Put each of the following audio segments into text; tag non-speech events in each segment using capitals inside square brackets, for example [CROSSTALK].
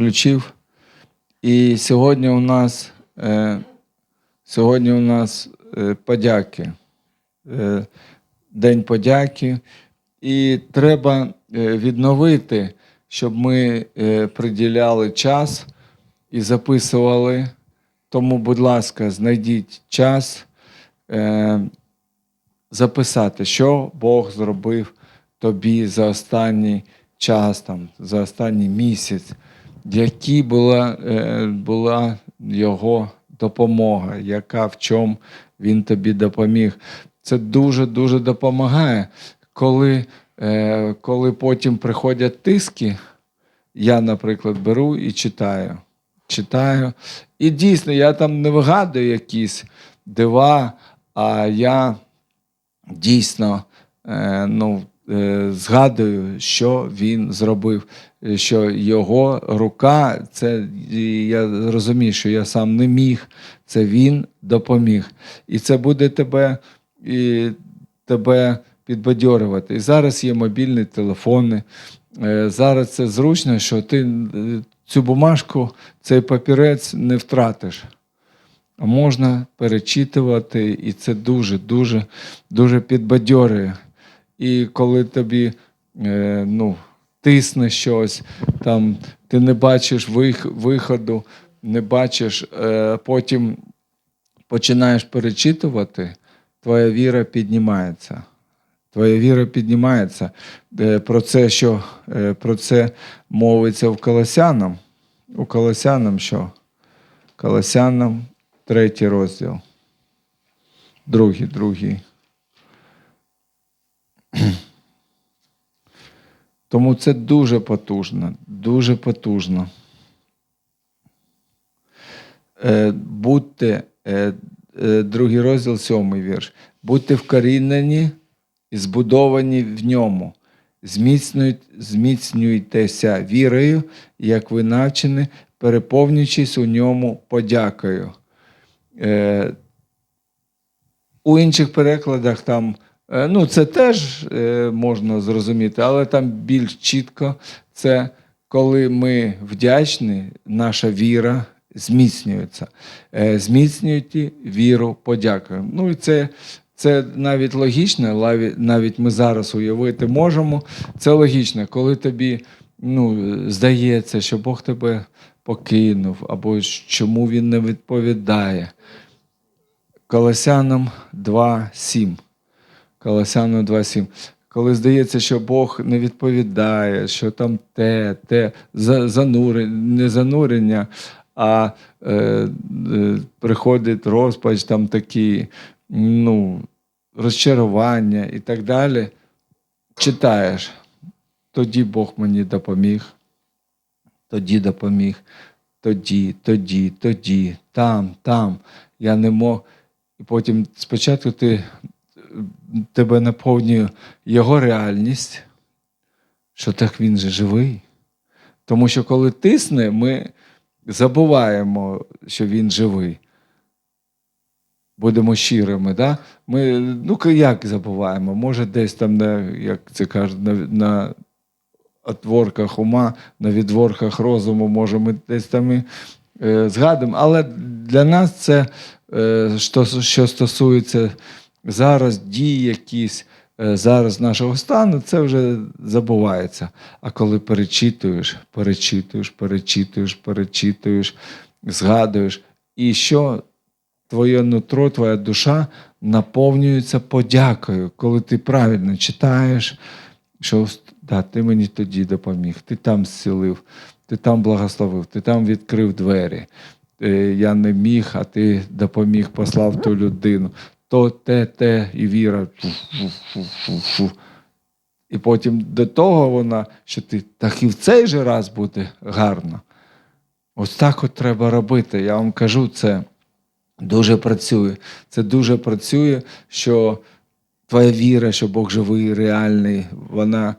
включив. І сьогодні у нас, е, сьогодні у нас е, подяки. Е, День подяки. І треба відновити, щоб ми приділяли час і записували. Тому, будь ласка, знайдіть час записати, що Бог зробив тобі за останній час, там, за останній місяць, які була, е, була його допомога, яка в чому він тобі допоміг. Це дуже-дуже допомагає, коли, е, коли потім приходять тиски. Я, наприклад, беру і читаю. Читаю. І дійсно, я там не вигадую якісь дива, а я дійсно е, ну, згадую, що він зробив, е, що його рука, це я розумію, що я сам не міг, це він допоміг. І це буде тебе, і тебе підбадьорювати. І зараз є мобільні телефони. Е, Зараз це зручно, що ти е, цю бумажку, цей папірець не втратиш. Можна перечитувати, і це дуже, дуже, дуже підбадьорює. І коли тобі е, ну, тисне щось, там, ти не бачиш вих, виходу, не бачиш, е, потім починаєш перечитувати, твоя віра піднімається. Твоя віра піднімається. Про це, що е, про це мовиться в Колосянам. У Колосянам що? Колосянам, третій розділ. Другий, другий. [CLEARS THROAT] Тому це дуже потужно, дуже потужно. Е, Будьте, е, е, другий розділ, сьомий вірш. Будьте вкорінені і збудовані в ньому. Зміцнюйте, зміцнюйтеся вірою, як ви навчені, переповнюючись у ньому подякою. У інших перекладах там, ну це теж е, можна зрозуміти, але там більш чітко це коли ми вдячні, наша віра зміцнюється. Е, Зміцнюйте віру подякою. Ну і це, це навіть логічно, навіть ми зараз уявити можемо. Це логічно, коли тобі ну, здається, що Бог тебе покинув, або чому він не відповідає. Колосянам 2.7. Колосянам 2.7. Коли здається, що Бог не відповідає, що там те, те, занурення, не занурення, а е, е, приходить розпач, там такі, ну, розчарування і так далі. Читаєш, тоді Бог мені допоміг, тоді допоміг, тоді, тоді, тоді, там, там. Я не мог. І потім спочатку ти, тебе наповнює його реальність, що так він же живий. Тому що коли тисне, ми забуваємо, що він живий. Будемо щирими, да? Ми ну як забуваємо? Може, десь там на, як це кажуть, на, на отворках ума, на відворках розуму, може, ми десь там і е, згадуємо. Але для нас це, е, що, що стосується зараз дій якісь, е, зараз нашого стану, це вже забувається. А коли перечитуєш, перечитуєш, перечитуєш, перечитуєш, згадуєш, і що твоє нутро, твоя душа наповнюється подякою, коли ти правильно читаєш, що да, ти мені тоді допоміг, ти там зцілив, ти там благословив, ти там відкрив двері. Е, Я не міг, а ти допоміг, послав ту людину. То те, те і віра. І потім до того вона, що ти так і в цей же раз буде гарно. Ось так от треба робити. Я вам кажу, це дуже працює. Це дуже працює, що твоя віра, що Бог живий, реальний, вона,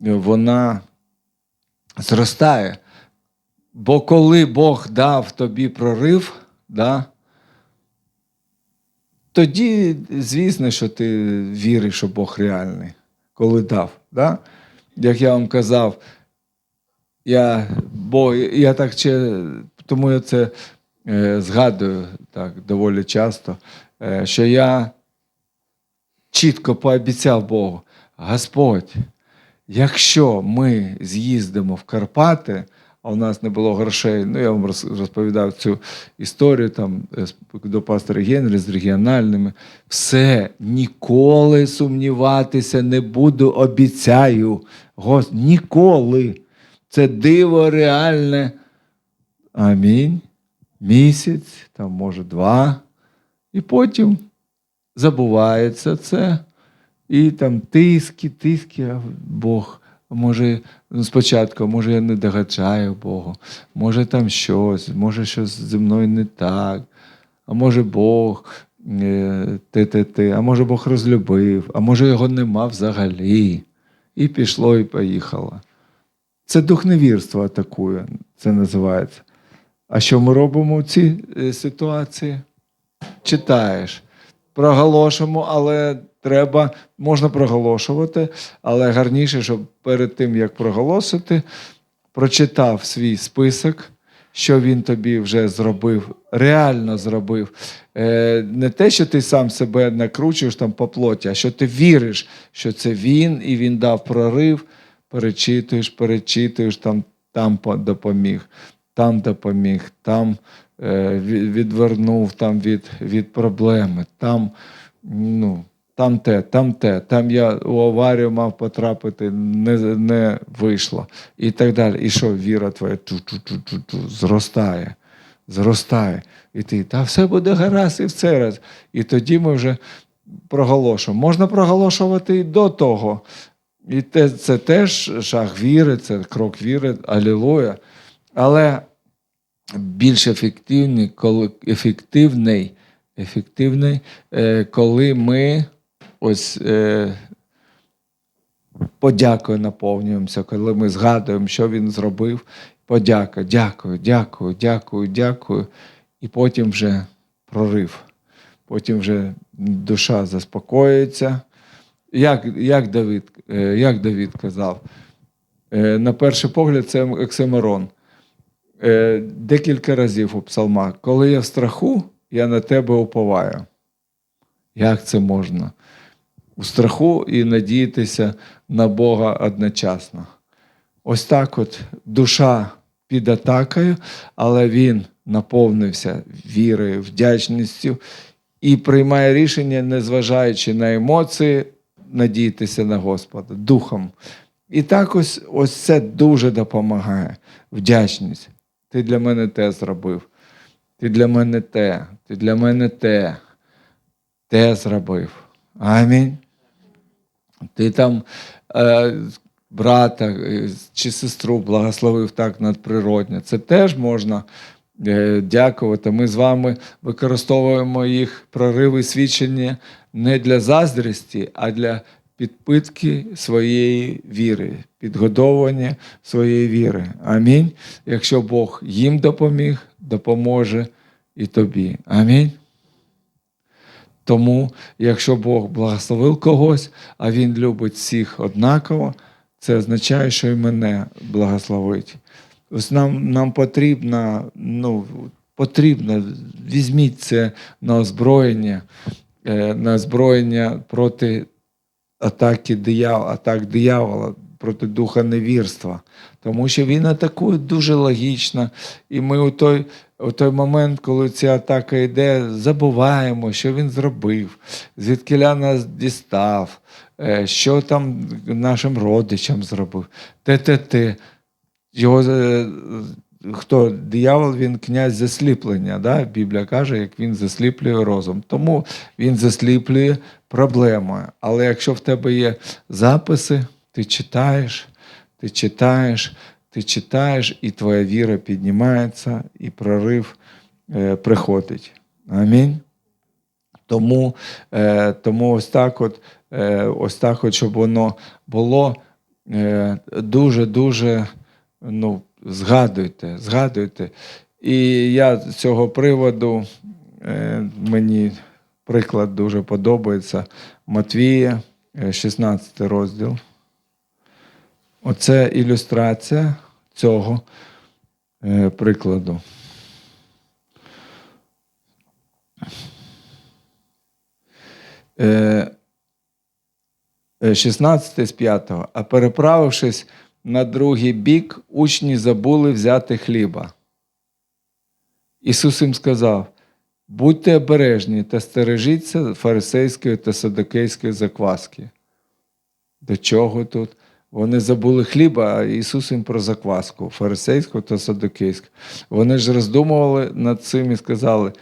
вона зростає. Бо коли Бог дав тобі прорив, да, тоді, звісно, що ти віриш, що Бог реальний, коли дав. Да? Як я вам казав, я Бо я так ще, тому я це е, згадую так доволі часто, е, що я чітко пообіцяв Богу, Господь, якщо ми з'їздимо в Карпати, а у нас не було грошей, ну я вам розповідав цю історію там е, до пастора Генрі з регіональними, все, ніколи сумніватися не буду, обіцяю. Гос, ніколи. Це диво реальне. Амінь. Місяць, там, може, два. І потім забувається це. І там тиски, тиски, а Бог. Може, спочатку, може, я не догаджаю Богу, може там щось, може щось зі мною не так, а може Бог е, те, а може Бог розлюбив, а може його нема взагалі. І пішло, і поїхало. Це дух невірства атакує, це називається. А що ми робимо в цій е, ситуації? Читаєш, проголошуємо, але треба, можна проголошувати, але гарніше, щоб перед тим, як проголосити, прочитав свій список, що він тобі вже зробив, реально зробив. Е, не те, що ти сам себе накручуєш там по плоті, а що ти віриш, що це він, і він дав прорив, перечитуєш, перечитуєш, там, там допоміг, там допоміг, там відвернув там від, від проблеми, там, ну, там те, там те, там я у аварію мав потрапити, не, не вийшло. І так далі. І що віра твоя ту-ту-ту-ту-ту, зростає, зростає. І ти, та все буде гаразд і в цей раз. І тоді ми вже проголошуємо. Можна проголошувати і до того. І те, це теж шаг віри, це крок віри, алілуя. Але більш ефективний, коли ефективний, ефективний е, коли ми ось е, подякою наповнюємося, коли ми згадуємо, що він зробив. Подяка, дякую, дякую, дякую, дякую. І потім вже прорив. Потім вже душа заспокоїться. Як, як, Давид, е, як Давид казав, на перший погляд, це оксимирон. Е, Декілька разів у псалмах. Коли я в страху, я на тебе уповаю. Як це можна? У страху і надіятися на Бога одночасно. Ось так от душа під атакою, але він наповнився вірою, вдячністю і приймає рішення, незважаючи на емоції, надіятися на Господа духом. І так ось, ось це дуже допомагає. Вдячність. Ти для мене те зробив. Ти для мене те, ти для мене те, те зробив. Амінь. Ти там е, брата е, чи сестру благословив так надприродне. Це теж можна е, дякувати. Ми з вами використовуємо їх прориви свідчення не для заздрісті, а для підпитки своєї віри, підгодовування своєї віри. Амінь. Якщо Бог їм допоміг, допоможе і тобі. Амінь. Тому, якщо Бог благословив когось, а Він любить всіх однаково, це означає, що і мене благословить. Ось нам, нам потрібно, ну, потрібно, візьміть це на озброєння, е, на озброєння проти атаки диявола, атак диявола, проти духа невірства. Тому що він атакує дуже логічно. І ми у той, у той момент, коли ця атака йде, забуваємо, що він зробив, звідкиля нас дістав, е, що там нашим родичам зробив. Те-те-те. Його е, хто диявол, він князь засліплення. Да? Біблія каже, як він засліплює розум. Тому він засліплює проблемою. Але якщо в тебе є записи, ти читаєш, ти читаєш, ти читаєш, і твоя віра піднімається, і прорив е, приходить. Амінь. Тому, е, тому ось так, от, е, ось так, от, щоб воно було дуже-дуже, ну, згадуйте, згадуйте. І я з цього приводу е, мені приклад дуже подобається. Матвія, е, 16 розділ. Оце ілюстрація цього. е, прикладу. Е, е, 16 з 5. А переправившись на другий бік, учні забули взяти хліба. Ісус їм сказав: будьте обережні та стережіться фарисейської та садокейської закваски. До чого тут? Вони забули хліба, а Ісус їм про закваску, фарисейську та садокейську. Вони ж роздумували над цим і сказали,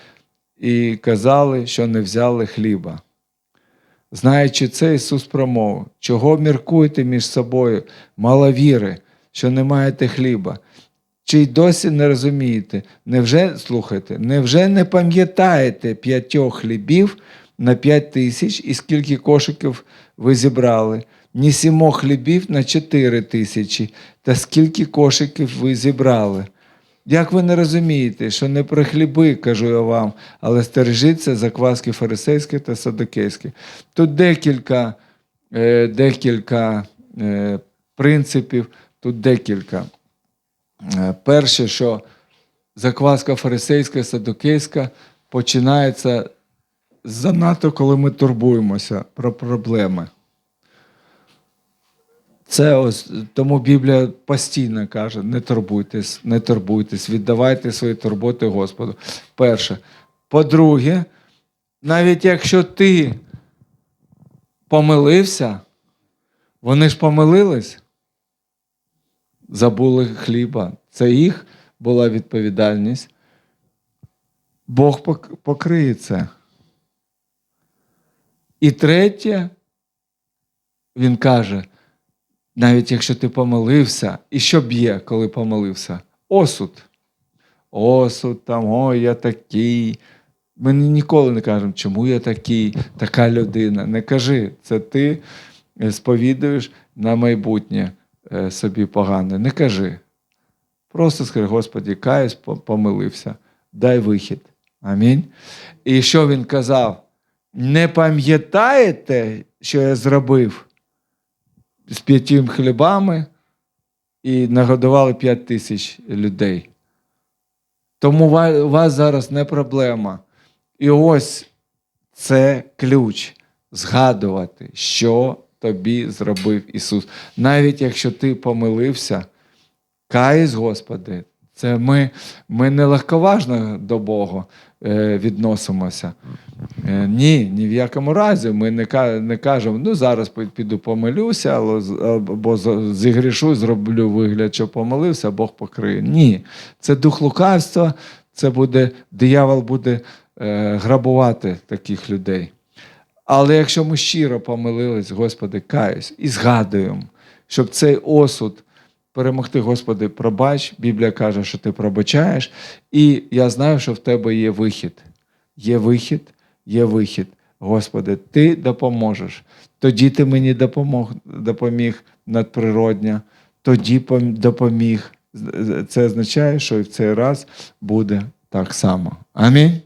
і казали, що не взяли хліба. Знаючи це, Ісус промовив, чого міркуєте між собою, мало віри, що не маєте хліба? Чи й досі не розумієте? Невже слухайте, невже не пам'ятаєте п'ятьох хлібів на п'ять тисяч і скільки кошиків ви зібрали? Ні сімох хлібів на чотири тисячі, та скільки кошиків ви зібрали? Як ви не розумієте, що не про хліби, кажу я вам, але стережіться закваски фарисейські та садокейські. Тут декілька, е, декілька е, принципів, тут декілька. Е, Перше, що закваска фарисейська і садокейська починається занадто, коли ми турбуємося про проблеми. Це ось тому Біблія постійно каже: не турбуйтесь, не турбуйтесь, віддавайте свої турботи Господу. Перше. По-друге, навіть якщо ти помилився, вони ж помилились, забули хліба. Це їх була відповідальність. Бог покриє це. І третє, він каже, навіть якщо ти помилився, і що б'є, коли помилився? Осуд. Осуд, там, ой, я такий. Ми ніколи не кажемо, чому я такий, така людина. Не кажи, це ти е, сповідуєш на майбутнє е, собі погане. Не кажи. Просто скажи, Господі, каюсь, помилився, дай вихід. Амінь. І що він казав? Не пам'ятаєте, що я зробив з п'ятьом хлібами і нагодували п'ять тисяч людей. Тому у вас зараз не проблема. І ось це ключ згадувати, що тобі зробив Ісус. Навіть якщо ти помилився, каюсь, Господи, це ми, ми не легковажно до Бога е, відносимося. Е, ні, ні в якому разі. Ми не, не кажемо, ну зараз піду помилюся, або, зігрішу, зроблю вигляд, що помилився, Бог покриє. Ні. Це дух лукавства, це буде, диявол буде е, грабувати таких людей. Але якщо ми щиро помилились, Господи, каюсь і згадуємо, щоб цей осуд перемогти, Господи, пробач. Біблія каже, що ти пробачаєш, і я знаю, що в тебе є вихід. Є вихід, є вихід. Господи, ти допоможеш. Тоді ти мені допомог, допоміг надприродня, тоді допоміг. Це означає, що в цей раз буде так само. Амінь.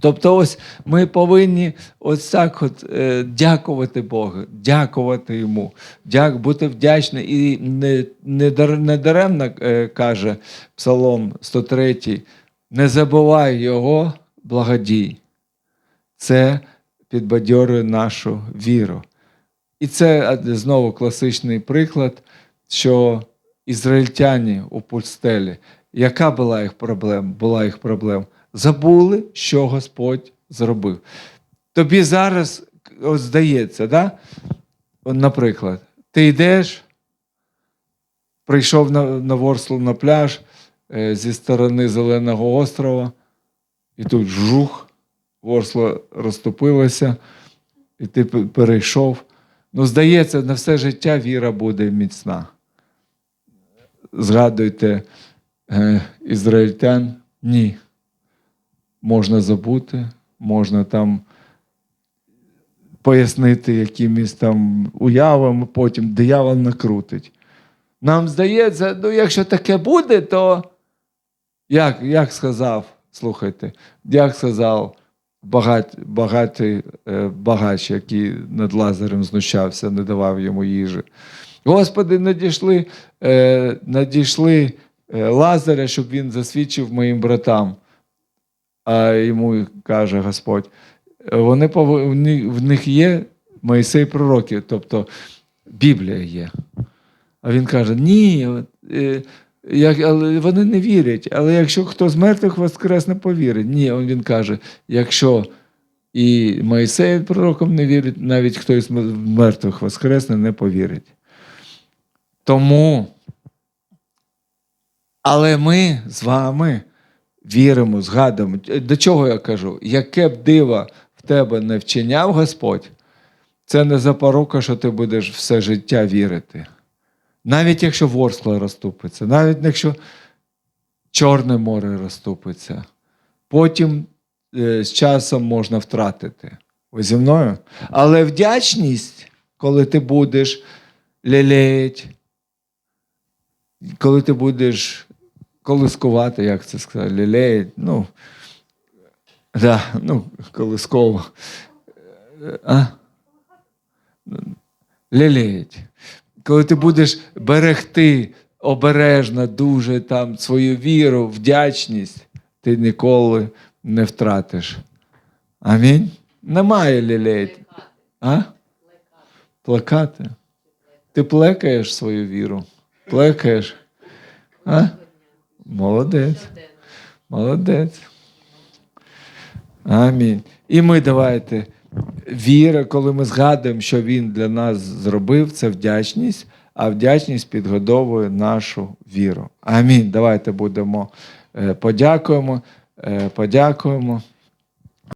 Тобто, ось ми повинні ось так от е, дякувати Богу, дякувати йому, дяк, бути вдячні. І не, не, не даремно е, каже Псалом 103, не забувай його благодій. Це підбадьорює нашу віру. І це е, знову класичний приклад, що ізраїльтяні у пустелі, яка була їх проблема? Була їх проблема? Забули, що Господь зробив. Тобі зараз от здається, да? Наприклад, ти йдеш, прийшов на, на Ворслу на пляж е, зі сторони Зеленого острова, і тут жух, Ворсла розтопилася, і ти перейшов. Ну, здається, на все життя віра буде міцна. Згадуйте е, ізраїльтян? Ні. Можна забути, можна там пояснити якимись там уявами, потім диявол накрутить. Нам здається, ну якщо таке буде, то як, як сказав, слухайте, як сказав багат, багатий е, багач, який над Лазарем знущався, не давав йому їжі. Господи, надійшли, е, надійшли е, Лазаря, щоб він засвідчив моїм братам. А йому каже Господь, «Е, вони пов- в них- є Моїсей пророки, тобто Біблія є. А він каже: ні, е, як, але вони не вірять. Але якщо хто з мертвих воскресне, повірить. Ні, він каже: якщо і Моїсей пророком не вірить, навіть хто із мертвих воскресне, не повірить. Тому, але ми з вами віримо, згадуємо. До чого я кажу? Яке б диво в тебе не вчиняв Господь, це не запорука, що ти будеш все життя вірити. Навіть якщо Ворскла розступиться, навіть якщо Чорне море розступиться, потім е, з часом можна втратити. Ви зі мною? Але вдячність, коли ти будеш лелеять, коли ти будеш колискувати, як це сказати, лелеять, ну, да, ну, колисково. А? Лелеять. Коли ти будеш берегти обережно дуже там свою віру, вдячність, ти ніколи не втратиш. Амінь. Немає лілеять. А? Плакати. Ти плекаєш свою віру. Плекаєш. А? Молодець. Молодець. Амінь. І ми давайте. Віра, коли ми згадуємо, що Він для нас зробив, це вдячність, а вдячність підгодовує нашу віру. Амінь. Давайте будемо е, подякуємо, е, подякуємо.